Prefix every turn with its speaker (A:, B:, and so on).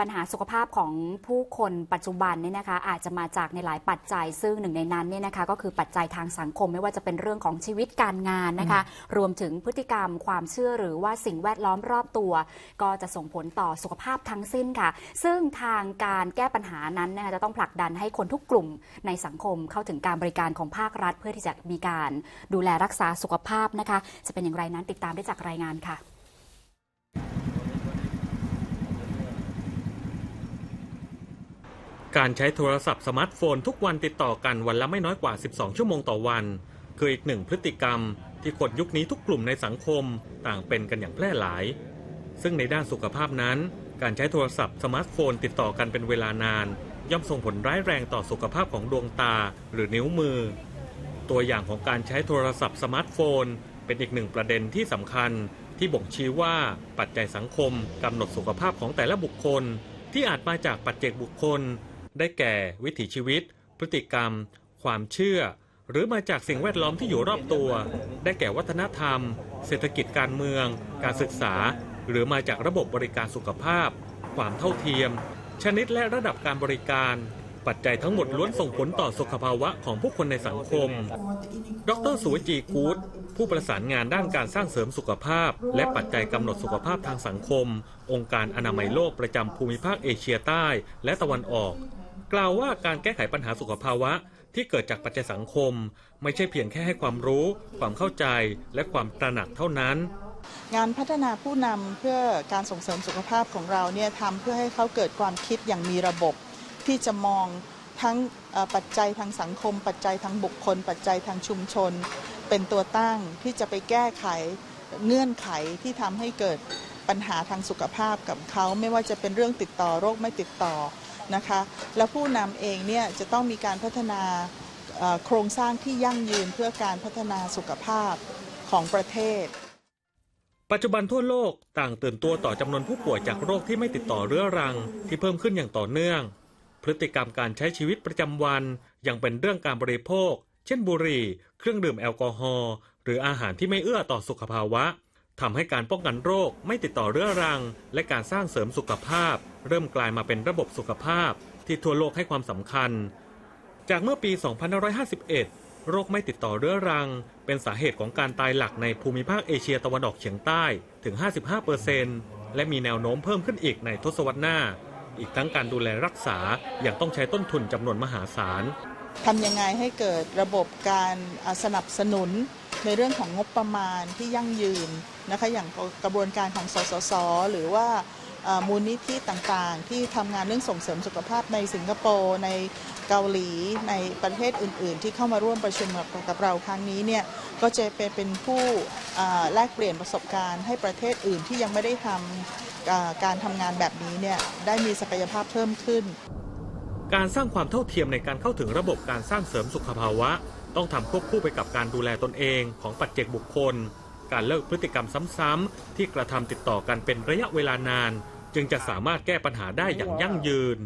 A: ปัญหาสุขภาพของผู้คนปัจจุบันเนี่ยนะคะ อาจจะมาจากในหลายปัจจัย ซึ่งหนึ่งในนั้นเนี่ยนะคะ ก็คือปัจจัยทางสังคมไม่ว่าจะเป็นเรื่องของชีวิตการงานนะคะ รวมถึงพฤติกรรมความเชื่อหรือว่าสิ่งแวดล้อมรอบตัว ก็จะส่งผลต่อสุขภาพทั้งสิ้นค่ะ ซึ่งทางการแก้ปัญหานั้นนะคะจะต้องผลักดันให้คนทุกกลุ่มในสังคมเข้าถึงการบริการของภาครัฐ เพื่อที่จะมีการดูแลรักษาสุขภาพนะคะ จะเป็นอย่างไรนั้นติดตามได้จากรายงานค่ะ
B: การใช้โทรศัพท์สมาร์ทโฟนทุกวันติดต่อกันวันละไม่น้อยกว่า 12 ชั่วโมงต่อวัน คืออีกหนึ่งพฤติกรรม ที่คนยุคนี้ทุกกลุ่มในสังคมต่างเป็นกันอย่างแพร่หลาย ซึ่งในด้านสุขภาพนั้น การใช้โทรศัพท์สมาร์ทโฟนติดต่อกันเป็นเวลานาน ย่อมส่งผลร้ายแรงต่อสุขภาพของดวงตาหรือนิ้วมือ ตัวอย่างของการใช้โทรศัพท์สมาร์ทโฟน เป็นอีกหนึ่งประเด็นที่สำคัญ ที่บ่งชี้ว่าปัจจัยสังคมกำหนดสุขภาพของแต่ละบุคคล ที่อาจมาจากปัจเจกบุคคล ได้แก่ วิถีชีวิต พฤติกรรม ความเชื่อ หรือมาจากสิ่งแวดล้อมที่อยู่รอบตัว ได้แก่วัฒนธรรม เศรษฐกิจการเมือง การศึกษา หรือมาจากระบบบริการสุขภาพ ความเท่าเทียม ชนิดและระดับการบริการ ปัจจัยทั้งหมดล้วนส่งผลต่อสุขภาวะของผู้คนในสังคม ดรสุวจีกูดผู้ประสานงานด้านการสร้างเสริมสุขภาพ และปัจจัยกำหนดสุขภาพทางสังคม องค์การอนามัยโลกประจำภูมิภาคเอเชียใต้ และตะวันออก กล่าวว่าการแก้ไขปัญหาสุขภาวะที่เกิดจากปัจจัยสังคม ไม่ใช่เพียงแค่ให้ความรู้ ความเข้าใจและความตระหนักเท่านั้น
C: งานพัฒนาผู้นำเพื่อการส่งเสริมสุขภาพของเราเนี่ยทำเพื่อให้เขาเกิดความคิดอย่างมีระบบ ที่จะมองทั้งปัจจัยทางสังคม ปัจจัยทางบุคคล ปัจจัยทางชุมชน เป็นตัวตั้งที่จะไปแก้ไขเงื่อนไขที่ทำให้เกิดปัญหาทางสุขภาพกับเขาไม่ว่าจะเป็นเรื่องติดต่อโรคไม่ติดต่อ นะคะ แล้วผู้นำเองเนี่ยจะต้องมีการพัฒนาโครงสร้างที่ยั่งยืนเพื่อการพัฒนาสุขภาพของประเทศ
B: ปัจจุบันทั่วโลกต่างตื่นตัวต่อจำนวนผู้ป่วยจากโรคที่ไม่ติดต่อเรื้อรัง ที่เพิ่มขึ้นอย่างต่อเนื่อง พฤติกรรมการใช้ชีวิตประจำวันยังเป็นเรื่องการบริโภค เช่นบุหรี่ เครื่องดื่มแอลกอฮอล์หรืออาหารที่ไม่เอื้อต่อสุขภาวะ ทำให้การป้องกันโรคไม่ติดต่อเรื้อรัง และการสร้างเสริมสุขภาพ เริ่มกลายมาเป็นระบบสุขภาพ ที่ทั่วโลกให้ความสำคัญ จากเมื่อปี 2551 โรคไม่ติดต่อเรื้อรัง เป็นสาเหตุของการตายหลักในภูมิภาคเอเชียตะวันออกเฉียงใต้ถึง 55%และมีแนวโน้มเพิ่มขึ้นอีกในทศวรรษหน้า อีกทั้งการดูแลรักษาอย่างต้องใช้ต้นทุนจำนวนมหาศาล
C: ทำยังไงให้เกิดระบบการสนับสนุนในเรื่องของงบประมาณที่ยั่งยืน นะคะอย่างกระบวนการของสสส หรือว่ามูลนิธิต่างๆ ที่ทำงานเรื่องส่งเสริมสุขภาพในสิงคโปร์ในเกาหลีในประเทศอื่น ๆ ที่เข้ามาร่วมประชุมกับเราครั้งนี้เนี่ยก็จะเป็นเป็นผู้แลกเปลี่ยนประสบการณ์ให้ประเทศอื่นที่ยังไม่ได้ทำการทำงานแบบนี้เนี่ยได้มีศักยภาพเพิ่มขึ้น
B: การสร้างความเท่าเทียมในการเข้าถึงระบบการสร้างเสริมสุขภาวะ ต้องทำควบคู่ไปกับการดูแลตนเองของปัจเจกบุคคล การเลิกพฤติกรรมซ้ำๆที่กระทำติดต่อกันเป็นระยะเวลานาน จึงจะสามารถแก้ปัญหาได้อย่างยั่งยืน